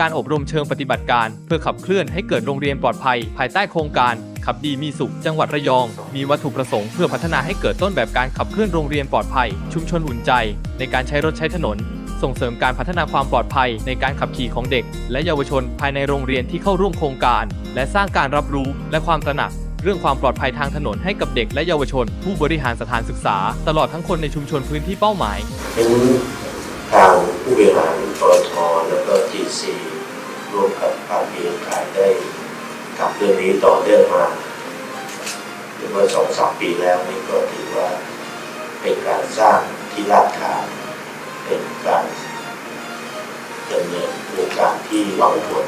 การอบรมเชิงปฏิบัติการ เพื่อขับเคลื่อนให้เกิดโรงเรียนปลอดภัย ภายใต้โครงการขับดีมีสุข จังหวัดระยอง มีวัตถุประสงค์เพื่อพัฒนาให้เกิดต้นแบบการขับเคลื่อนโรงเรียนปลอดภัย ชุมชนอุ่นใจ ในการใช้รถใช้ถนน ส่งเสริมการพัฒนาความปลอดภัยในการขับขี่ของเด็ก และเยาวชนภายในโรงเรียนที่เข้าร่วมโครงการ และสร้างการรับรู้และความตระหนักเรื่องความปลอดภัยทางถนนให้กับเด็กและเยาวชน ผู้บริหารสถานศึกษา ตลอดทั้งคนในชุมชนพื้นที่เป้าหมายเห็นทางผู้บริหาร ปตทแล้วก็ GC ร่วมกับภาคเอกชนได้ทำเรื่องนี้ต่อเนื่องมาเรียกว่าสองสามปีแล้วนี่ก็ถือว่าเป็นการสร้างที่รากฐานเป็นการดำเนินโครงการที่หวังผล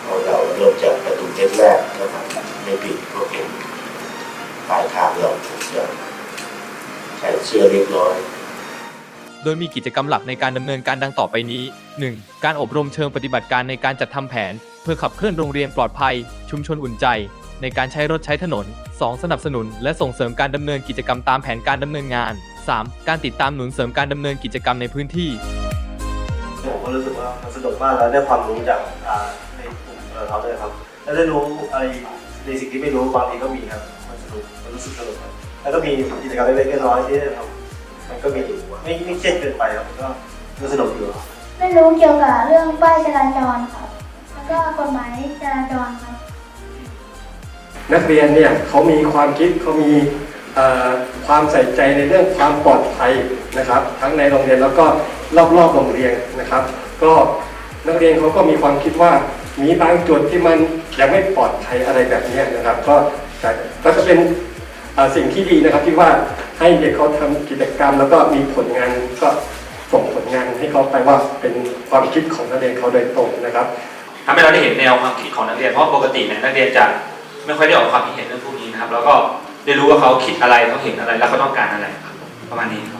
เพราเราเริ่มจากประตูเม็ดแรกถ้ามันไม่ผิดก็เป็นปลายทางเราจะใส่เสื้อเรียบร้อย โดยมีกิจกรรมหลักในการดำเนินการดังต่อไปนี้ 1. การอบรมเชิงปฏิบัติการในการจัดทำแผน เพื่อขับเคลื่อนโรงเรียนปลอดภัย ชุมชนอุ่นใจ ในการใช้รถใช้ถนน 2. สนับสนุน และส่งเสริมการดำเนินกิจกรรมตามแผนการดำเนินงาน 3. การติดตามหนุนเสริมการดำเนินกิจกรรมในพื้นที่ผมก็รู้สึกว่ามันสนุกมากแล้วได้ความรู้จากในกลุ่มเขาด้วยครับแล้วได้รู้อะไรในสิ่งที่ไม่รู้บางทีก็มีครับมันสนุกมันรู้สึกสนุกครับแล้วก็มีกิจกรรมเล็กๆน้อยๆที่ได้ทำ มันก็มีอยู่ไม่ไม่เครียดเกินไปครับมันก็มันสนุกอยู่ครับไม่รู้เกี่ยวกับเรื่องป้ายจราจรครับ แล้วก็กฎหมายจราจรครับ นักเรียนเนี่ยเขามีความคิดเขามีเอ่อความใส่ใจในเรื่องความปลอดภัยนะครับ ทั้งในโรงเรียนแล้วก็รอบๆโรงเรียนนะครับ ก็นักเรียนเขาก็มีความคิดว่ามีบางจุดที่มันยังไม่ปลอดภัยอะไรแบบเนี้ยนะครับ ก็จะก็จะเป็นเอ่อสิ่งที่ดีนะครับที่ว่า ให้เด็กเขาทำกิจกรรม แล้วก็มีผลงานก็ส่งผลงานให้เขาไปว่าเป็นความคิดของนักเรียนเขาโดยตรงนะครับทำให้เราได้เห็นแนวความคิดของนักเรียนเพราะปกติเนี่ยนักเรียนจะไม่ค่อยได้ออกความคิดเห็นเรื่องพวกนี้นะครับ แล้วก็ได้รู้ว่าเขาคิดอะไรเขาเห็นอะไรแล้วเขาต้องการอะไรประมาณนี้ครับ